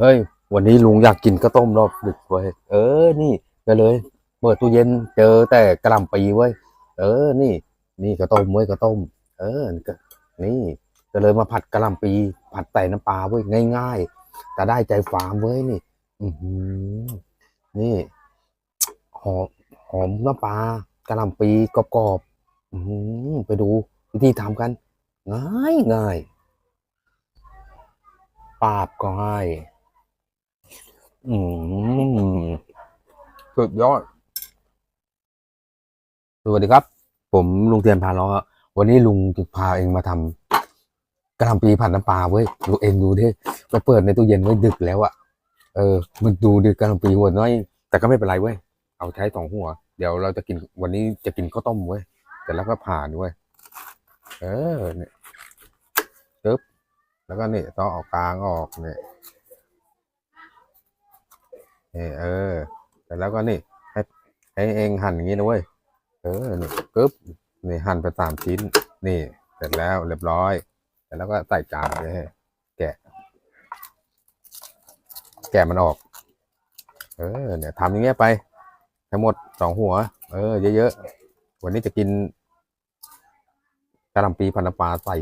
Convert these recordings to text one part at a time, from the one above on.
เฮ้ย วันนี้ลุงอยากกินข้าวต้มรอบดึกเว้ยเออ นี่ก็เลย เปิดตู้เย็นเจอแต่กระหล่ำปีเว้ยเออ นี่ นี่ข้าวต้มเว้ยข้าวต้ม เออนี่ก็เลยมาผัดกระหล่ำปี ผัดใส่น้ำปลาเว้ยง่ายๆแต่ได้ใจฟาร์มเว้ยนี่ อืนี่หอมหอมน้ำปลากระหล่ำปีกรอบๆอืไปดูวิธีทำกัน ง่ายง่ายปาบก็ง่าย อืมสุดยอด สวัสดีครับ ผมลุงเทียนพาล้อวันนี้ลุงจะพาเองมาทำกระหล่ำปีผัดน้ำปลาเว้ยดูเองดูดิไปเปิดในตู้เย็นไว้ดึกแล้วอะเออ มันดูดึกกระหล่ำปีหัวน้อย แต่ก็ไม่เป็นไรเว้ย เอาใช้สองหัว เดี๋ยวเราจะกินวันนี้จะกินข้าวต้มเว้ยแต่แล้วก็ผ่านเว้ย เออเนี่ยปึ๊บแล้วก็นี่ต้องออกกลางออกเนี่ย นี่เออแต่แล้วก็นี่ให้ให้เองหั่นอย่างนี้นะเว้ยเออนี่ปึ๊บนี่หั่นไปสามชิ้น นี่ เสร็จแล้วเรียบร้อยเสร็จแล้วก็ใส่จานเลยแกะ แกะมันออก เออเนี่ยทำอย่างเงี้ยไปทั้งหมดสองหัว เออ เยอะๆ วันนี้จะกินกะหล่ำปีพันน้ำปลาใส่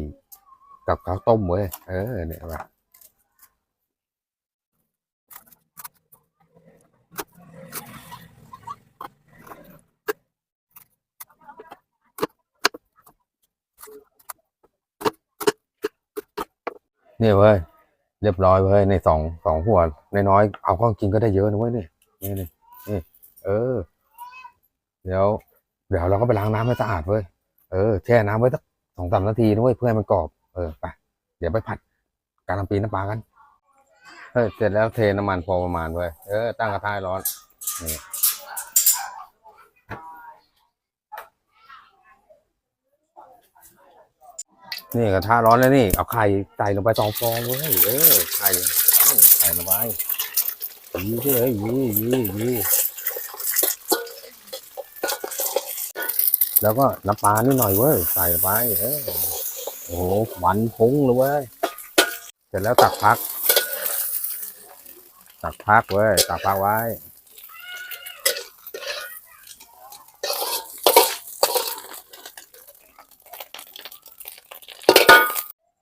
กับข้าวต้มเว้ย เออ เนี่ยแบบ เนี่ยเว้ยเรียบร้อยเว้ยในสองสองหัวน้อยๆเอาเข้ากินก็ได้เยอะนะเว้ยนี่นี่นี่นี่เออ เดี๋ยว เดี๋ยวเราก็ไปล้างน้ำให้สะอาดเว้ยเออแช่น้ำไว้สักสองสามนาทีนะเว้ยเพื่อให้มันกรอบเออไปเดี๋ยวไปผัดกะหล่ำปีน้ำปลากันเฮ้ยเสร็จแล้วเทน้ำมันพอประมาณเว้ยเออตั้งกระทะร้อนนี่ นี่กระทะร้อนแล้วนี่ เอาไข่ใส่ลงไปสองฟองเว้ยเออไข่ใส่ลงไปยี่เลยยียียีแล้วก็น้ำปลานิดหน่อยเว้ยใส่ลงไปเออโอ้โหหวานพุ่งเลยเว้ยเสร็จแล้วตักพัก ตักพักเว้ยตักพักไว้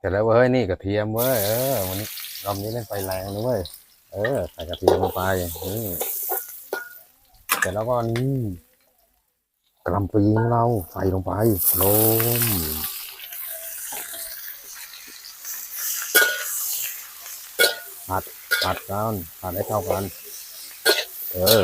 ร็จแล้วเว้ยนี่กระเทียมเว้ยเออวันนี้รอบนี้เล่นไฟแรงนะเว้ยเออใส่กระเทียมลงไปนี่เสร็จแล้วก็นี่กระลำปีของเราใส่ลงไปลมผัดผัดกันผัดให้เข้ากันเออ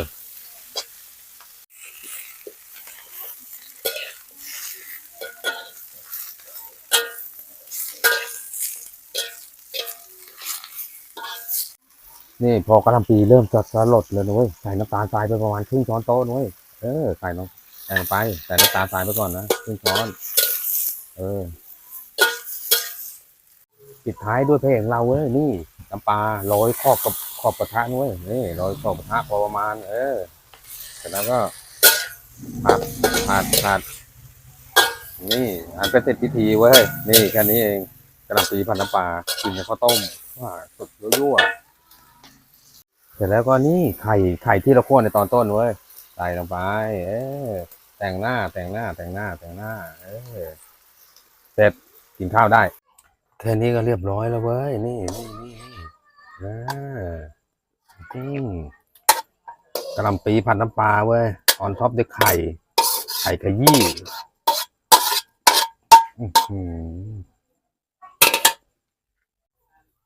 นี่พอกระลำปีเริ่มจะสลดเลยนะเว้ยใส่น้ำตาลทรายไปประมาณครึ่งช้อนโต๊ะนะเว้ยเออใส่ลงใส่ลงไปใส่น้ำตาลทรายไปก่อนนะครึ่งช้อน เออปิดท้ายด้วยเพลงเราเว้ยนี่น้ำปลาโรยขอบกับขอบกระทะนุ้ยนี่โรยขอบกระทะพอประมาณ เออเสร็จแล้วก็ผัดผัดผัดนี่อันเป็นเสร็จพิธีเว้ยนี่แค่นี้เองกระลำปีผัดน้ำปลากินกับข้าวต้มว่าสุดยั่วๆ เสร็จแล้วก็นี่ไข่ไข่ที่เราคั่วในตอนต้นเว้ยใส่ลงไป เออแต่งหน้าแต่งหน้าแต่งหน้าแต่งหน้า เออเสร็จกินข้าวได้ แค่นี้ก็เรียบร้อยแล้วเว้ยนี่นี่นี่นี่อ่าอืมกระหลำปีผัดน้ำปลาเว้ยออนท็อปด้วยไข่ ไข่ขยี้อื้อหือ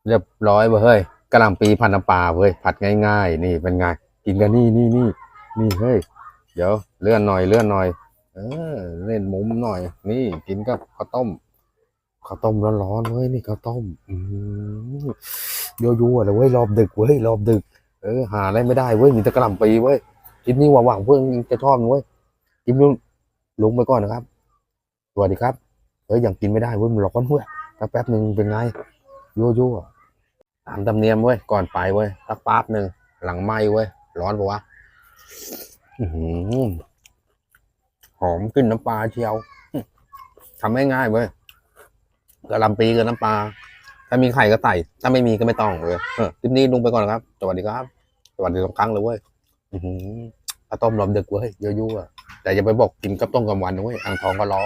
เรียบร้อยเว้ยเฮ้ย กระหลำปีผัน้ำปลาเว้ยผัดง่ายๆ นี่เป็นไงกินกันนี่นี่นี่นี่เฮ้ยเดี๋ยวเลื่อนหน่อยเลื่อนหน่อย เออ เล่นมุมหน่อย นี่กินกับข้าวต้มข้าวต้มร้อนๆเว้ยนี่ข้าวต้มอืมยั่วๆเลยเว้ยรอบดึกเว้ยรอบดึก เออ หาอะไรไม่ได้เว้ยมีแต่กระหล่ำปีเว้ยคลิปนี้หวังๆเพื่อนจะชอบนะเว้ยคลิปนี้ลงไปก่อนนะครับสวัสดีครับเฮ้ยยังกินไม่ได้เว้ยมันร้อนเว้ยสักแป๊บหนึ่งเป็นไงยั่วๆ ตามธรรมเนียมเว้ย ก่อนไปเว้ยสักป๊บหนึ่งหลังไหมเว้ย ร้อนปะวะหอมกลิ่นน้ำปลาเชียวทำง่ายๆเว้ยกระลำปีกับน้ำปลา ถ้ามีไข่ก็ใส่ถ้าไม่มีก็ไม่ต้องเลยเออคลิปนี้ลุงไปก่อนนครับ สวัสดีครับ สวัสดีสองครั้งเลยเว้ยอือหือปลาต้มรอบดึกเว้ยเยอะๆอะแต่อย่าไปบอกกินกับต้มกลางวันนะเว้ยอ่างทองก็ล้อ